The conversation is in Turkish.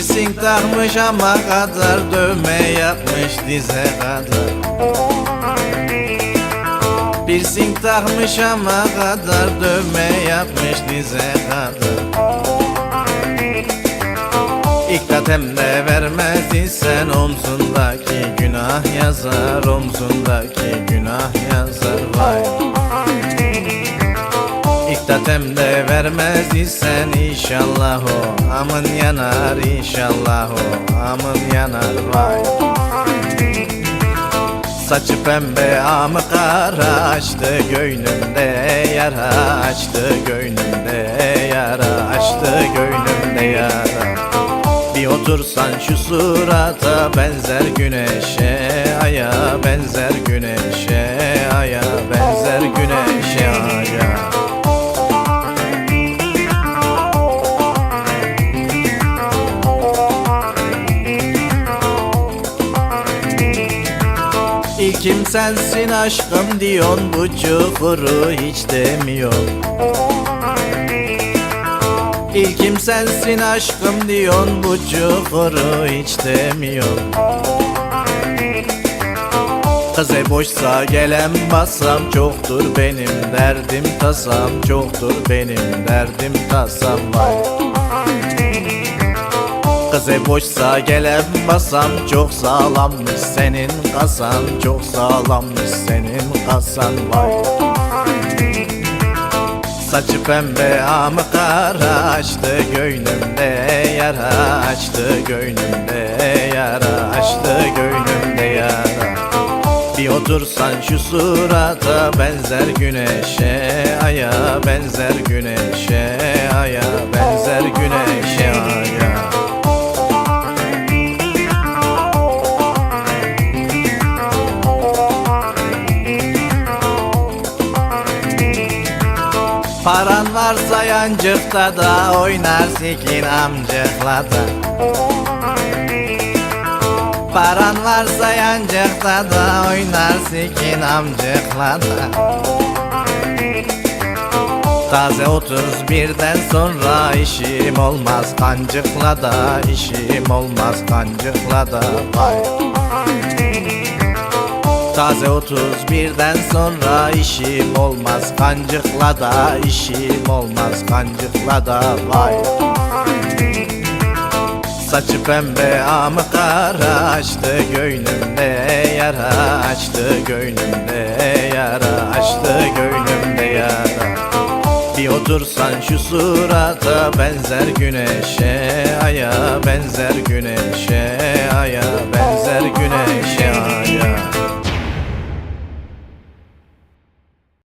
takmış ama kadar Dövme yapmış dize kadar. Piercing takmış ama kadar Dövme yapmış dize kadar. İktat hem de vermez isen omzundaki günah yazar Omzundaki günah yazar. Vay İktat hem de vermez isen inşallah o. Amın yanar inşallah o. Amın yanar vay. Saçı pembe amı kara açtı göynümde yara açtı göynümde yara açtı göynümde yara Bir otursan şu surata benzer güneşe aya benzer güneşe aya benzer güneşe İlkim sensin aşkım diyorsun bu çukuru hiç demiyor. İlkim sensin aşkım diyorsun bu çukuru hiç demiyor. Kıze boşsa gelen basam çoktur benim derdim tasam Çoktur benim derdim tasam vay Kıze boşsa gelen basam Çok sağlammış senin kasan Çok sağlammış senin kasan vay. Saçı pembe amı kara açtı göynümde yara açtı göynümde yara açtı. Göynümde yara Bir otursan şu surata benzer güneşe aya benzer güneşe aya benzer Paran varsa yancıkta da oynar sikin amcıkla da. Paran varsa yancıkta da oynar sikin amcıkla da. Taze 31'den sonra işim olmaz kancıkla da işim olmaz kancıkla da. vay Taze 31'den sonra işim olmaz. Kancıkla da işim olmaz. Kancıkla da vay. Saçı pembe amı kara açtı göynümde yara açtı göynümde yara açtı göynümde yara. Bir otursan şu surata benzer güneşe aya benzer güneşe aya benzer